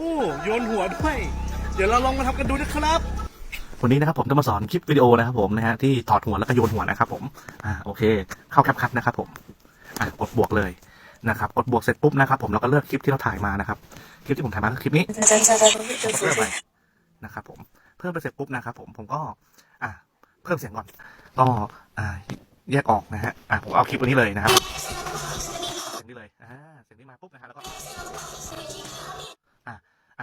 โอ้โยนหัวด้วย เดี๋ยวเราลองมาทำกันดูนะครับ วันนี้นะครับผมจะมาสอนคลิปวิดีโอนะครับผมนะฮะที่ถอดหัวแล้วก็โยนหัวนะครับผม อ่าโอเค เข้าแคปคัทนะครับผม อะกดบวกเลยนะครับกดบวกเสร็จปุ๊บนะครับผมเราก็เลือกคลิปที่เราถ่ายมานะครับ คลิปที่ผมถ่ายมาคือคลิปนี้เพิ่มไปนะครับผม เพิ่มไปเสร็จปุ๊บนะครับผมผมก็ อ่าเพิ่มเสียงก่อน ก็อ่าแยกออกนะฮะ อ่าผมเอาคลิปอันนี้เลยนะครับ เสียงนี้เลย อ่าเสียงนี้มาปุ๊บนะฮะแล้วก็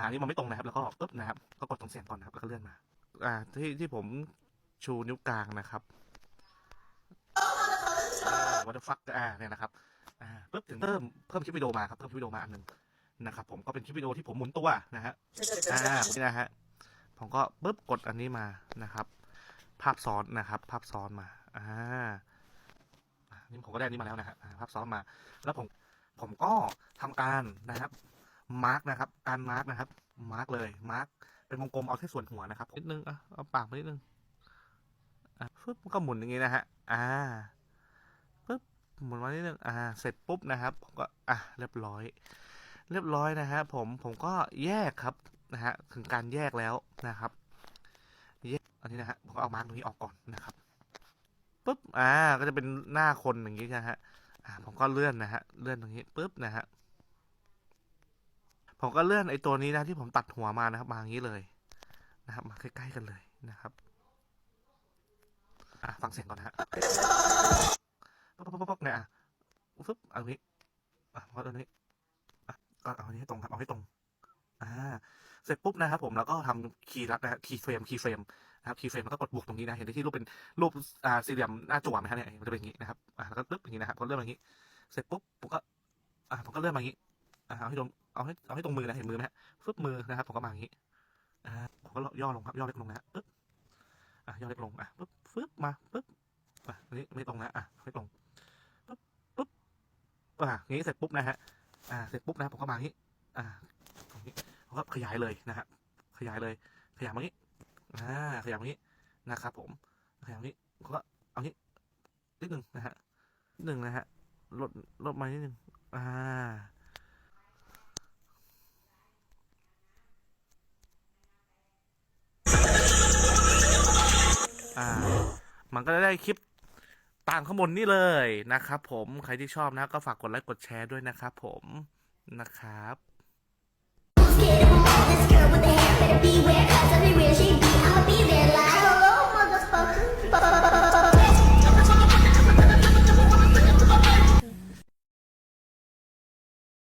าอ่าอันนี้มันไม่ตรงนะครับ แล้วก็ปุ๊บนะครับ ก็กดตรงเสียงก่อนนะครับ แล้วก็เลื่อนมา อ่า ที่ที่ผมชูนิ้วกลางนะครับวัตถุฟักอ่าเนี่ยนะครับ อ่าปุ๊บถึงเพิ่มเพิ่มคลิปวิดีโอมาครับ เพิ่มคลิปวิดีโอมาอันหนึ่งนะครับ ผมก็เป็นคลิปวิดีโอที่ผมหมุนตัวนะฮะ อ่านี่นะฮะ ผมก็ปุ๊บกดอันนี้มานะครับ ภาพซ้อนนะครับ ภาพซ้อนมา อ่านี่ผมก็ได้นี้มาแล้วนะฮะภาพซ้อนมา แล้วผมผมก็ทำการนะครับ มาร์กนะครับ การมาร์กนะครับ มาร์กเลย มาร์กเป็นวงกลมเอาแค่ส่วนหัวนะครับ นิดนึงอะเอาปากมานิดนึงอะปึ๊บมันก็หมุนอย่างงี้นะฮะ อ่าปึ๊บหมุนมานิดนึง อ่า เสร็จปุ๊บนะครับผมก็ อะ เรียบร้อย เรียบร้อยนะฮะ ผม ผมก็แยกครับ นะฮะ ถึงการแยกแล้วนะครับ แยก อันนี้นะฮะ ผมก็เอามาร์กตรงนี้ออกก่อนนะครับปุ๊บ อ่า ก็จะเป็นหน้าคนอย่างนี้นะฮะ อ่า ผมก็เลื่อนนะฮะ เลื่อนตรงนี้ปุ๊บนะฮะ ผมก็เลื่อนไอ้ตัวนี้นะที่ผมตัดหัวมานะครับ มาอย่างนี้เลยนะครับ มาใกล้ๆกันเลยนะครับอ่าฟังเสียงก่อนนะฮะปุ๊บปุ๊บปุ๊บปุ๊บเนี่ยอะปุ๊บเอานี้อะผมก็เอตรงนี้ก็เอาอันนี้ให้ตรงครับ เอาให้ตรงอ่าเสร็จปุ๊บนะครับผมแล้วก็ทำคีย์ลัดนะคีย์เฟรมคีย์เฟรมนะครับคีย์เฟรมแล้วก็กดบวกตรงนี้นะเห็นที่รูปเป็นรูปอ่าสี่เหลี่ยมหน้าจั่วไหมฮะเนี่ยมันจะเป็นอย่างนี้นะครับอ่าแล้วก็ตึ๊บอย่างนี้นะครับพอเลื่อนมอย่างนี้ เสร็จปุ๊บผมก็อ่าผมก็เลื่อนมาอย่างนี้อ่าเอาให้ตรง เอาให้เอาให้ตรงมือนะเห็นมือไหมฮะฟึบมือนะครับผมก็มาอย่างนี้อ่าผมก็ย่อลงครับย่อเล็กลงนะปึ๊บอ่าย่อเล็กลงอะปึ๊บฟึบมาปึ๊บอะอันนี้ไม่ตรงนะอะไม่ตรงปึ๊บปึ๊บอ่างี้เสร็จปุ๊บนะฮะอ่าเสร็จปุ๊บนะผมก็มาอย่างนี้อ่าตรงนี้ผมก็ขยายเลยนะฮะขยายเลยขยายมางี้อ่าขยายมางี้นะครับผมขยายมางี้ผมก็เอางี้นิดหนึ่งนะฮะนิดหนึ่งนะฮะลดลดมานิดหนึ่งอ่า มันก็จะได้คลิปต่างข้างบนนี่เลยนะครับผมใครที่ชอบนะก็ฝากกดไลค์กดแชร์ด้วยนะครับผมนะครับ